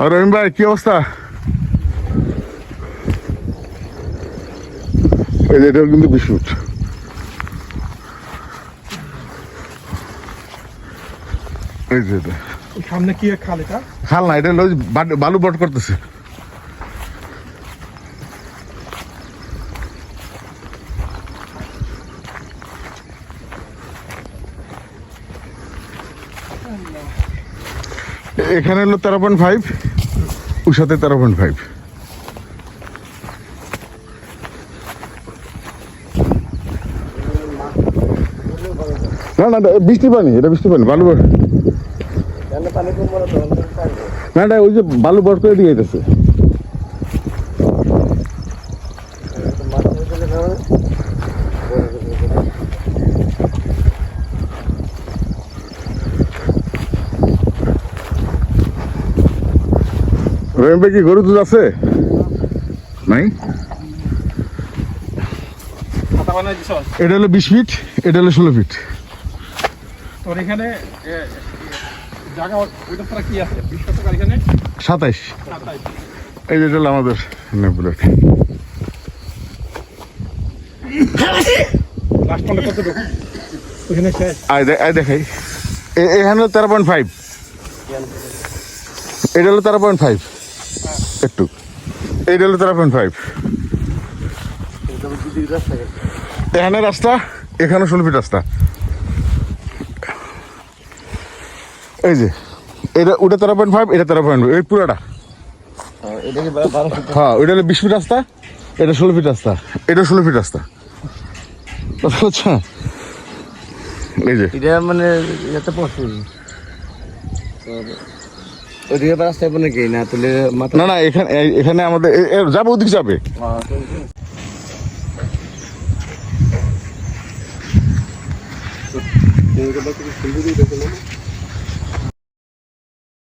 আর রহিম ভাই কি অবস্থা? এই যে এটা কিন্তু বিস্কুট। এই যে এটা। সামনে কি খাল এটা? খাল না এটা বালু- বট করতেছে। এখানে হলো তেরো পয়েন্ট ফাইভ উষাতে তেরো পয়েন্ট ফাইভ না না এটা বৃষ্টি পানি এটা বৃষ্টি পানি বালু না না ওই যে বালু বট করে দিয়ে গেছে রহিম ভাই কি গরু দুধ আছে? নাই? এটা হলো বিশ ফিট এটা হলো ষোলো ফিট। তোর এখানে সাতাইশ। এই যে হলো আমাদের আয় দেখাই। এখানে তেরো পয়েন্ট ফাইভ এটা হলো তেরো পয়েন্ট ফাইভ একটু। এইটা হলো তেরো পয়েন্ট ফাইভ এখানে রাস্তা, এখানে ষোলো ফিট রাস্তা। এই যে, এটা ওটা তেরো পয়েন্ট ফাইভ এটা তেরো পয়েন্ট এই পুরোটা। হ্যাঁ ওইটা হলো বিশ ফিট রাস্তা, এটা ষোলো ফিট রাস্তা, এটা ষোলো ফিট রাস্তা। হচ্ছে এই যে। এটা মানে এটা পড়ছে ওইদিকে রাস্তায় পড়ে কি না না না এখানে এখানে আমাদের যাবে ওদিকে যাবে।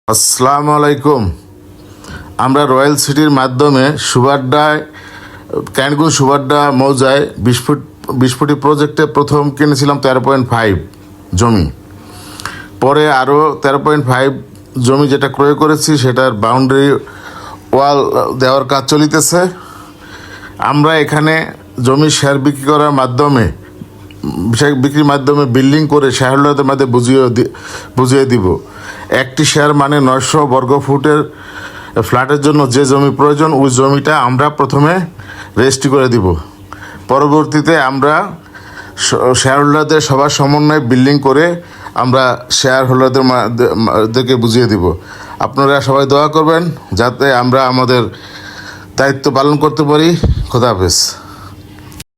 আসসালামু আলাইকুম আমরা রয়্যাল সিটির মাধ্যমে সুবাড্ডায় ক্যানগুন সুবাড্ডা মৌজায় বিশ ফুট বিশ ফুটি প্রজেক্টে প্রথম কিনেছিলাম তেরো পয়েন্ট ফাইভ জমি। পরে আরও তেরো পয়েন্ট ফাইভ জমি যেটা ক্রয় করেছি, সেটার বাউন্ডারি ওয়াল দেওয়ার কাজ চলিতেছে। আমরা এখানে জমি শেয়ার বিক্রি করার মাধ্যমে শেয়ার বিক্রির মাধ্যমে বিল্ডিং করে শেয়ারহোল্ডারদের মধ্যে বুঝিয়ে বুঝিয়ে দিব। একটি শেয়ার মানে নয়শো বর্গ ফুটের ফ্ল্যাটের জন্য যে জমি প্রয়োজন, ওই জমিটা আমরা প্রথমে রেজিস্ট্রি করে দিব। পরবর্তীতে আমরা শেয়ার হোল্ডারদের সবার সমন্বয়ে বিল্ডিং করে আমরা শেয়ার হোল্ডারদেরকে দেরকে বুঝিয়ে দিব। আপনারা সবাই দোয়া করবেন যাতে আমরা আমাদের দায়িত্ব পালন করতে পারি। খোদা হাফেজ।